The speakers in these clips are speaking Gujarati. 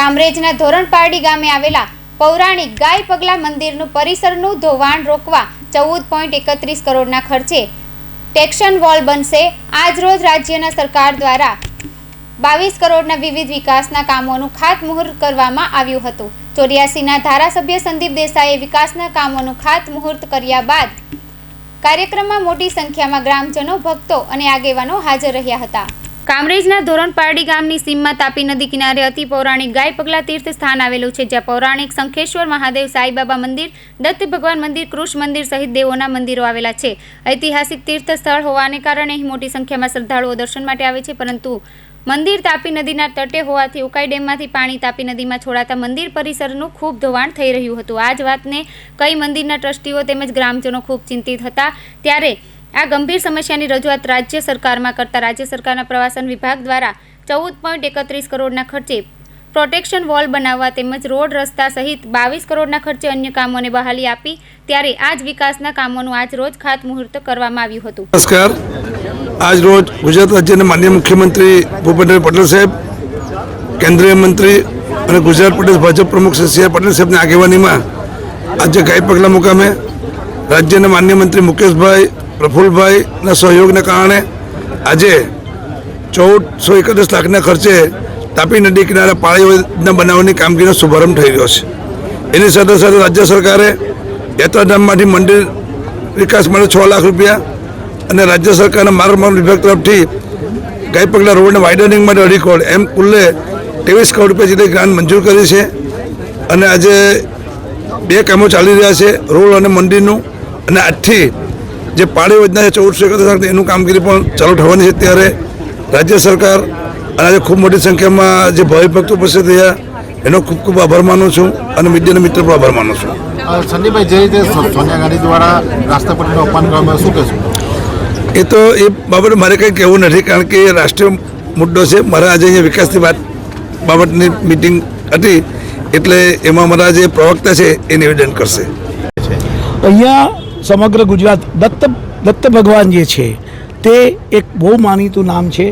કામરેજના ધોરણપારડી ગામે આવેલા પૌરાણિક ગાય પગલા મંદિરનું પરિસરનું ધોવાણ રોકવા ચૌદ પોઈન્ટ એકત્રીસ કરોડના ખર્ચે ટેક્શન વોલ બનશે. આજરોજ રાજ્યના સરકાર દ્વારા બાવીસ કરોડના વિવિધ વિકાસના કામોનું ખાતમુહૂર્ત કરવામાં આવ્યું હતું. ચોર્યાસીના ધારાસભ્ય સંદીપ દેસાઈએ વિકાસના કામોનું ખાતમુહૂર્ત કર્યા બાદ કાર્યક્રમમાં મોટી સંખ્યામાં ગ્રામજનો, ભક્તો અને આગેવાનો હાજર રહ્યા હતા. કામરેજના ધોરણ પારડી ગામની સીમમાં તાપી નદી કિનારે અતિ પૌરાણિક ગાય પગલા તીર્થ સ્થાન આવેલું છે, જ્યાં પૌરાણિક શંખેશ્વર, મહાદેવ, સાંઈબાબા મંદિર, દત્ત ભગવાન મંદિર, કૃષ્ણ મંદિર સહિત દેવોના મંદિરો આવેલા છે. ઐતિહાસિક તીર્થ સ્થળ હોવાને કારણે અહીં મોટી સંખ્યામાં શ્રદ્ધાળુઓ દર્શન માટે આવે છે, પરંતુ મંદિર તાપી નદીના તટે હોવાથી ઉકાઈ ડેમમાંથી પાણી તાપી નદીમાં છોડાતા મંદિર પરિસરનું ખૂબ ધોવાણ થઈ રહ્યું હતું. આ જ વાતને કઈ મંદિરના ટ્રસ્ટીઓ તેમજ ગ્રામજનો ખૂબ ચિંતિત હતા. ત્યારે આ ગંભીર સમસ્યાની રજૂઆત રાજ્ય સરકારમાં કરતા રાજ્ય સરકારના પ્રવાસન વિભાગ દ્વારા ચૌદ પોઈન્ટ એકત્રીસ કરોડના ખર્ચે પ્રોટેક્શન વોલ બનાવવા તેમજ રોડ રસ્તા સહિત બાવીસ કરોડના ખર્ચે અન્ય કામોને બહાલી આપી ત્યારે આ જ વિકાસના કામોનું આજ રોજ ખાતમુહૂર્ત કરવામાં આવ્યું હતું. નમસ્કાર. આજ રોજ ગુજરાત રાજ્યના માનનીય મુખ્યમંત્રી ભૂપેન્દ્ર પટેલ સાહેબ, કેન્દ્રીય મંત્રી અને ગુજરાત પ્રદેશ ભાજપ પ્રમુખ શ્રી સી પટેલ સાહેબની આગેવાનીમાં આજે ગાય પગલા મુકામે રાજ્યના માન્ય મંત્રી મુકેશભાઈ પ્રફુલભાઈના સહયોગને કારણે આજે ચૌદસો એકત્રીસ લાખના ખર્ચે તાપી નદી કિનારે પાળી બનાવવાની કામગીરીનો શુભારંભ થઈ રહ્યો છે. એની સાથે સાથે રાજ્ય સરકારે યાત્રાધામમાંથી મંદિર વિકાસ માટે છ લાખ રૂપિયા અને રાજ્ય સરકારના માર્ગ વાહન વિભાગ તરફથી ગાય રોડને રોડના વાઇડનિંગ માટે અઢી કરોડ એમ કુલ્લે ત્રેવીસ કરોડ રૂપિયા જેટલી ગ્રાન્ટ મંજૂર કરી છે અને આજે બે કામો ચાલી રહ્યા છે, રોડ અને મંદિરનું. અને આજથી જે પાળી યોજના છે ચૌદસો એકત્રીસ એનું કામગીરી પણ ચાલુ થવાની છે ત્યારે રાજ્ય સરકાર અને આજે ખૂબ મોટી સંખ્યામાં જે ભાવિ ભક્તો ઉપસ્થિત થયા એનો ખૂબ ખૂબ આભાર માનું છું અને મીડિયાના મિત્ર પણ આભાર માનું છું. સંદીપભાઈ જે રીતે સોનિયા ગાંધી દ્વારા રાષ્ટ્રપતિનું અપમાન કરવામાં શું કહેશું? એ તો એ બાબતે મારે કંઈ કહેવું નથી કારણ કે એ રાષ્ટ્રીય મુદ્દો છે. મારા આજે અહીંયા વિકાસની વાત બાબતની મિટિંગ હતી એટલે એમાં મારા જે પ્રવક્તા છે એ નિવેદન કરશે. અહીંયા સમગ્ર ગુજરાત દત્ત દત્ત ભગવાન જે છે, તે એક બહુ માનીતું નામ છે.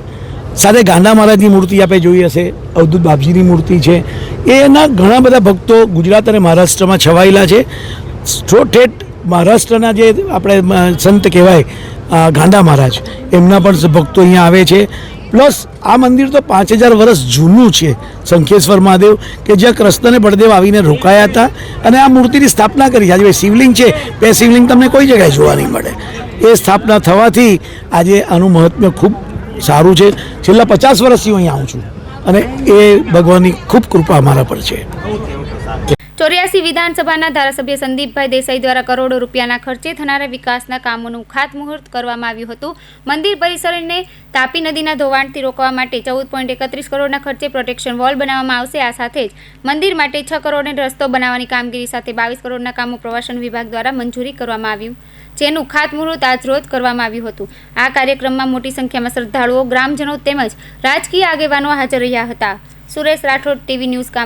સાથે ગાંધા મહારાજની મૂર્તિ આપણે જોઈ હશે, અવધૂત બાપજીની મૂર્તિ છે. એના ઘણા બધા ભક્તો ગુજરાત અને મહારાષ્ટ્રમાં છવાયેલા છે. ઠેઠ મહારાષ્ટ્રના જે આપણે સંત કહેવાય ગાંધા મહારાજ, એમના પણ ભક્તો અહીંયા આવે છે. પ્લસ આ મંદિર તો પાંચ હજાર વર્ષ જૂનું છે. શંખેશ્વર મહાદેવ કે જ્યાં કૃષ્ણને બળદેવ આવીને રોકાયા હતા અને આ મૂર્તિની સ્થાપના કરી. આજે શિવલિંગ છે. બે શિવલિંગ તમને કોઈ જગ્યાએ જોવા નહીં મળે. એ સ્થાપના થવાથી આજે આનું મહત્વ ખૂબ સારું છે. છેલ્લા પચાસ વર્ષથી હું અહીંયા આવું છું. અને એ ભગવાનની ખૂબ કૃપા અમારા પર છે. ચોર્યાસી વિધાનસભાના ધારાસભ્ય સંદીપભાઈ દેસાઈ દ્વારા કરોડો રૂપિયાના ખર્ચે થનારા વિકાસના કામોનું ખાતમુહૂર્ત કરવામાં આવ્યું હતું. મંદિર પરિસરને તાપી નદીના ધોવાણથી રોકવા માટે ચૌદ પોઈન્ટ એકત્રીસ કરોડના ખર્ચે પ્રોટેક્શન વોલ બનાવવામાં આવશે. આ સાથે જ મંદિર માટે છ કરોડને રસ્તો બનાવવાની કામગીરી સાથે બાવીસ કરોડના કામો પ્રવાસન વિભાગ દ્વારા મંજૂરી કરવામાં આવ્યું જેનું ખાતમુહૂર્ત આજરોજ કરવામાં આવ્યું હતું. આ કાર્યક્રમમાં મોટી સંખ્યામાં શ્રદ્ધાળુઓ, ગ્રામજનો તેમજ રાજકીય આગેવાનો હાજર રહ્યા હતા. Suresh Rathod, TV news